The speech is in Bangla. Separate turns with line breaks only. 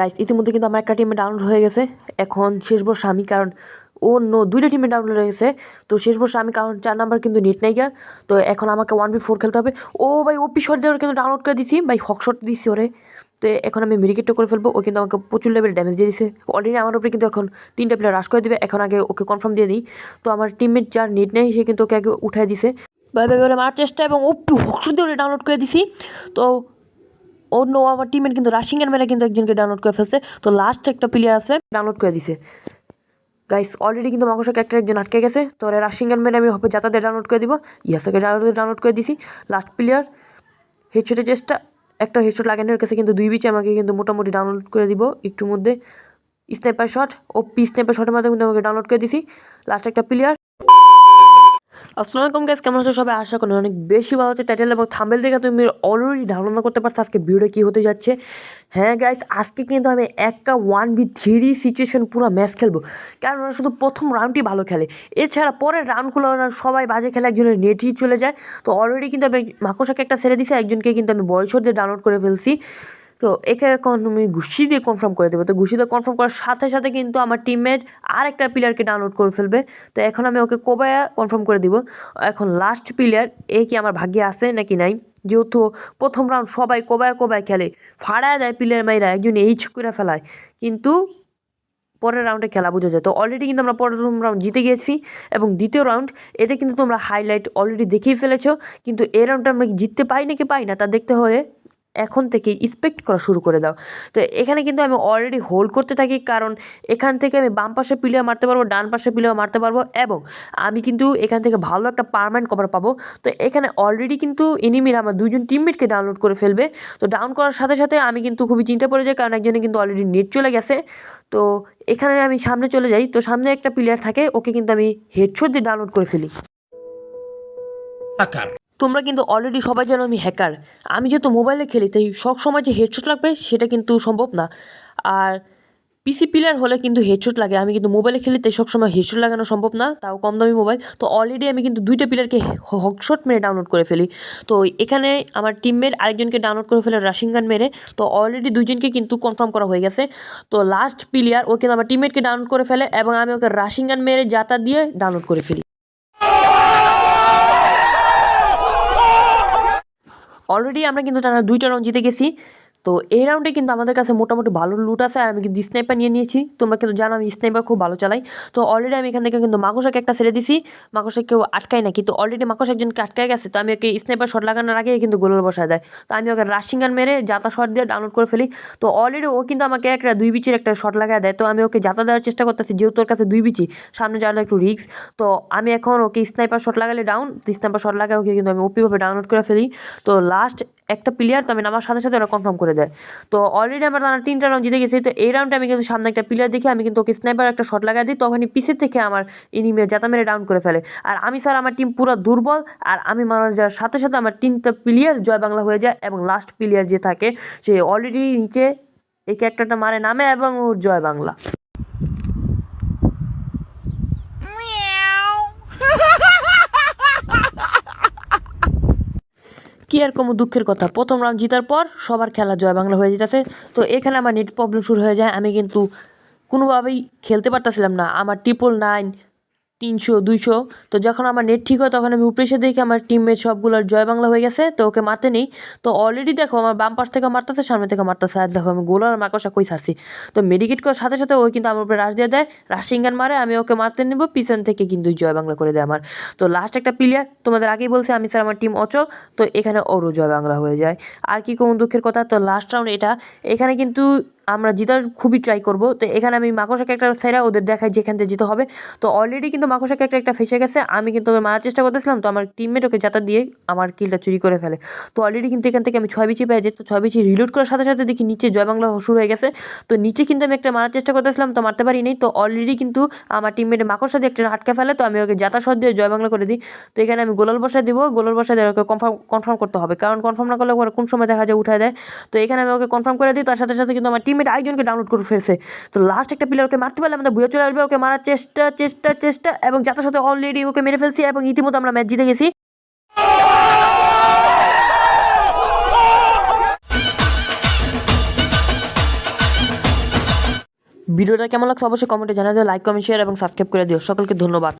গাইস ইতিমধ্যে কিন্তু আমার একটা টিমে ডাউনলোড হয়ে গেছে। এখন শেষ বর্ষ আমি, কারণ নো দুইটা টিমে ডাউনলোড হয়ে গেছে। তো শেষ বর্ষ আমি, কারণ চার নাম্বার কিন্তু নেট নাই গা। তো এখন আমাকে ওয়ান বি ফোর খেলতে হবে। ও ভাই ওপি শট দিয়ে কিন্তু ডাউনলোড করে দিছি। ভাই হক শট দিছি ওরে। তো এখন আমি মেডিকেটটা করে ফেলব। ও কিন্তু আমাকে প্রচুর লেভেল ড্যামেজ দিয়ে দিছে। অলরেডি আমার উপরে কিন্তু এখন তিনটা প্লেয়ার রাশ করে দেবে। এখন আগে ওকে কনফার্ম দিয়ে দিই। তো আমার টিমমেট যার নেট নেই, সে কিন্তু ওকে আগে উঠাই দিছে। ভাই ভাই বলে মারার চেষ্টা এবং ওপি হক শট দিয়ে ডাউনলোড করে দিছি। তো অন্য আমার টিমের কিন্তু রাশিংয়ের মেলে কিন্তু একজনকে ডাউনলোড করে ফেলছে। তো লাস্ট একটা প্লেয়ার আছে ডাউনলোড করে দিছে। গাইস অলরেডি কিন্তু মাংস ক্যারেক্টার একজন আটকে গেছে, তো রাশিংয়ের মেলে আমি হবে যাতাতে ডাউনলোড করে দিব। ইয়াসাকে ডাউনলোড করে দিছি। লাস্ট প্লেয়ার হেডশটের চেষ্টা, একটা হেডশট লাগানোর কাছে কিন্তু দুই বিচে আমাকে কিন্তু মোটামুটি ডাউনলোড করে দিব একটুর মধ্যে। Sniper shot O P sniper শটের মাধ্যমে কিন্তু আমাকে ডাউনলোড করে দিছি। লাস্ট একটা প্লেয়ার আসসালামু আলাইকুম কেমন আছো সবাই? আশা করি অনেক বেশি ভালো হচ্ছে টাইটেল এবং থাম্বেল দেখে তুমি অলরেডি ধারণা করতে পারছ। আজকে ভিডিওটা কী হতে যাচ্ছে? হ্যাঁ গাইস আজকে কিন্তু আমি একটা ওয়ান বি থ্রি সিচুয়েশন পুরো ম্যাচ খেলব। কারণ ওরা শুধু প্রথম রাউন্ডই ভালো খেলে। এছাড়া পরের রাউন্ডগুলো ওরা সবাই বাজে খেলে, একজনের নেটই চলে যায়। তো অলরেডি কিন্তু আমি মাকসাকে একটা ছেড়ে দিছি, একজনকে কিন্তু আমি বয়সর দিয়ে ডাউনলোড করে ফেলছি। তো এখানে এখন আমি ঘুষি দিয়ে কনফার্ম করে দেবো। তো ঘুষি দিয়ে কনফার্ম করার সাথে সাথে কিন্তু আমার টিমমেট আর একটা প্লেয়ারকে ডাউনলোড করে ফেলবে। তো এখন আমি ওকে কোবায়া কনফার্ম করে দিব। এখন লাস্ট প্লেয়ার এ কি আমার ভাগ্যে আছে নাকি নাই? যেহেতু প্রথম রাউন্ড সবাই কোবায় কোবায় খেলে, ফাড়ায় দেয় প্লেয়ার মাইরা, একজন এইচ করে ফেলায়। কিন্তু পরের রাউন্ডে খেলা বোঝা যায়। তো অলরেডি কিন্তু আমরা প্রথম রাউন্ড জিতে গিয়েছি এবং দ্বিতীয় রাউন্ড এটা কিন্তু তোমরা হাইলাইট অলরেডি দেখেই ফেলেছো। কিন্তু এই রাউন্ডটা আমরা জিততে পাই নাকি পাই না তা দেখতে হলে এখন থেকে এক্সপেক্ট করা শুরু করে দাও। তো এখানে কিন্তু আমি অলরেডি হোল্ড করতে থাকি, কারণ এখান থেকে আমি বাম পাশে প্লেয়ার মারতে পারব, ডান পাশে প্লেয়ার মারতে পারব, এবং আমি কিন্তু এখান থেকে ভালো একটা পারমানেন্ট কভার পাবো। তো এখানে অলরেডি কিন্তু এনিমির আমার দুজন টিমমেটকে ডাউনলোড করে ফেলবে। তো ডাউন করার সাথে সাথে আমি কিন্তু খুবই চিন্তা পড়ে যাই, কারণ একজনে কিন্তু অলরেডি নেট চলে গেছে। তো এখানে আমি সামনে চলে যাই, তো সামনে একটা প্লেয়ার থাকে, ওকে কিন্তু আমি হেডশট দিয়ে ডাউনলোড করে ফেলি. তোমরা কিন্তু অলরেডি সবাই জানো আমি হ্যাকার আমি যেহেতু মোবাইলে খেলি, তাই সব সময় যে হেডশট লাগবে সেটা কিন্তু সম্ভব না। আর পিসি প্লেয়ার হলে কিন্তু হেডশট লাগে। আমি কিন্তু মোবাইলে খেলি, তাই সবসময় হেডশট লাগানো সম্ভব না, তাও কম দামি মোবাইল তো অলরেডি আমি কিন্তু দুইটা প্লেয়ারকে হকশট মেরে ডাউনলোড করে ফেলি। তো এখানে আমার টিমমেট আরেকজনকে ডাউনলোড করে ফেলে রাশিং গান মেরে। তো অলরেডি দুইজনকে কিন্তু কনফার্ম করা হয়ে গেছে। তো লাস্ট প্লেয়ার ও কিন্তু আমার টিমমেটকে ডাউনলোড করে ফেলে এবং আমি ওকে রাশিং গান মেরে যাতা দিয়ে ডাউনলোড করে ফেলি। অলরেডি আমরা কিন্তু টানা দুইটা রাউন্ড জিতে গেছি। তো এই রাউন্ডে কিন্তু আমাদের কাছে মোটামুটি ভালো লুট আছে আর আমি কিন্তু স্নাইপার নিয়ে নিয়েছি। তোমরা কিন্তু জানো আমি স্নাইপার খুব ভালো চালাই। তো অলরেডি আমি এখান থেকে কিন্তু মাকসাকে একটা ছেড়ে দিছি। মাকসা কেউ আটকায় না কিন্তু অলরেডি মাকস একজনকে আটকায় গেছে। তো আমি ওকে স্নাইপার শট লাগানোর আগে কিন্তু গোলার বসায় দেয়। তো আমি ওকে রাশিং গান মেরে জাতা শট দিয়ে ডাউনলোড করে ফেলি। তো অলরেডি ও কিন্তু আমাকে একটা দুই বিচির একটা শট লাগায় দেয়। তো আমি ওকে যাতা দেওয়ার চেষ্টা করতেছি, যেহেতু ওর কাছে দুই বিচি, সামনে যাওয়ার একটু রিস্ক তো আমি এখন ওকে স্নাইপার শট লাগালে ডাউন স্নাইপার শট লাগায় ওকে কিন্তু আমি ওপিভাবে ডাউনলোড করে ফেলি। তো লাস্ট একটা প্লেয়ার তো আমি নামার সাথে সাথে ওরা কনফার্ম করে দেয়। তো অলরেডি আমরা টানা তিনটা রাউন্ড জিতে গেছি, তো এই রাউন্ডে আমি কিন্তু সামনে একটা প্লেয়ার দেখি আমি কিন্তু ওকে স্নাইপার একটা শট লাগাই দিই, তখনই পিছের থেকে আমার ইনিমে জাতা মেরে ডাউন করে ফেলে। আর আমি স্যার আমার টিম পুরো দুর্বল, আর আমি মারার যাওয়ার সাথে সাথে আমার তিনটা প্লেয়ার জয় বাংলা হয়ে যায় এবং লাস্ট প্লেয়ার যে থাকে, সে অলরেডি নিচে এই ক্যারেক্টারটা মারে, নামে এবং জয় বাংলা। কি আর কোনো দুঃখের কথা? প্রথম রাউন্ড জিতার পর সবার খেলা জয় বাংলা হয়ে যেতেছে। তো এখানে আমার নেট প্রবলেম শুরু হয়ে যায়। আমি কিন্তু কোনোভাবেই খেলতে পারতেছিলাম না। আমার ট্রিপল নাইন তিনশো, দুইশো। তো যখন আমার নেট ঠিক হয়, তখন আমি উপরে এসে দেখি আমার টিমমেট সবগুলোর জয় বাংলা হয়ে গেছে, তো ওকে মারতে নেই। তো অলরেডি দেখো আমার বাম পাশ থেকে মারতেছে, সামনে থেকে মারতেছে। আর দেখো আমি গোলার আর মাকসা কই ছাড়ছি। তো মেডিকেট করার সাথে সাথে ওই কিন্তু আমার উপরে রাশ দিয়ে দেয়। রাশিং গান মারে, আমি ওকে মারতে নেব, পিছন থেকে কিন্তু জয় বাংলা করে দেয় আমার। তো লাস্ট একটা প্লেয়ার তোমাদের আগেই বলছি, আমি স্যার আমার টিম অচল। তো এখানে ওরও জয় বাংলা হয়ে যায়। আর কি কোনো দুঃখের কথা, তো লাস্ট রাউন্ড এটা। এখানে কিন্তু আমরা জিতার খুবই ট্রাই করব। তো এখানে আমি মাকসাকে একটা সেরা ওদের দেখাই যেখান থেকে জিতে হবে। তো অলরেডি কিন্তু মাকসাকে একটা একটা ফেসে গেছে। আমি কিন্তু ওদের মারার চেষ্টা করতেছিলাম। তো আমার টিমমেট ওকে যাতা দিয়ে আমার কিলটা চুরি করে ফেলে। তো অলরেডি কিন্তু এখান থেকে আমি ছয় বিচি পেয়ে যেত ছয় বিচি রিলোড করার সাথে সাথে দেখি নিচে জয় বাংলা শুরু হয়ে গেছে। তো নিচে কিন্তু আমি একটা মারার চেষ্টা করতেছিলাম। তো মারতে পারিনি। তো অলরেডি কিন্তু আমার টিমমেটে মাকড়সা দিয়ে একটা আটকে ফেলে। তো আমি ওকে যাতা দিয়ে জয় বাংলা করে দিই। তো এখানে আমি গোলাল বসায় দিব। গোলাল বসায় দিয়ে ওকে কনফার্ম কনফার্ম করতে হবে। কারণ কনফার্ম না করলে ওরা কোন সময় দেখা যায় উঠায় দেয়। তো এখানে আমি ওকে কনফার্ম করে দিই। তার সাথে সাথে কিন্তু আমার টিমমেট আরেকজনকে ডাউনলোড করে ফেলছে। তো লাস্ট একটা প্লেয়ার ওকে মারতে পারলে আমাদের বুয়ে চলে আসবে, ওকে মারার চেষ্টা চেষ্টা চেষ্টা এবং যাতে সাথে অলরেডি ওকে মেরে ফেলছি এবং ইতিমধ্যে আমরা ম্যাচ জিতে গেছি। ভিডিওটা কেমন লাগছে অবশ্যই কমেন্টে জানিয়ে দিও লাইক কমেন্ট শেয়ার এবং সাবস্ক্রাইব করে দিও। সকলকে ধন্যবাদ।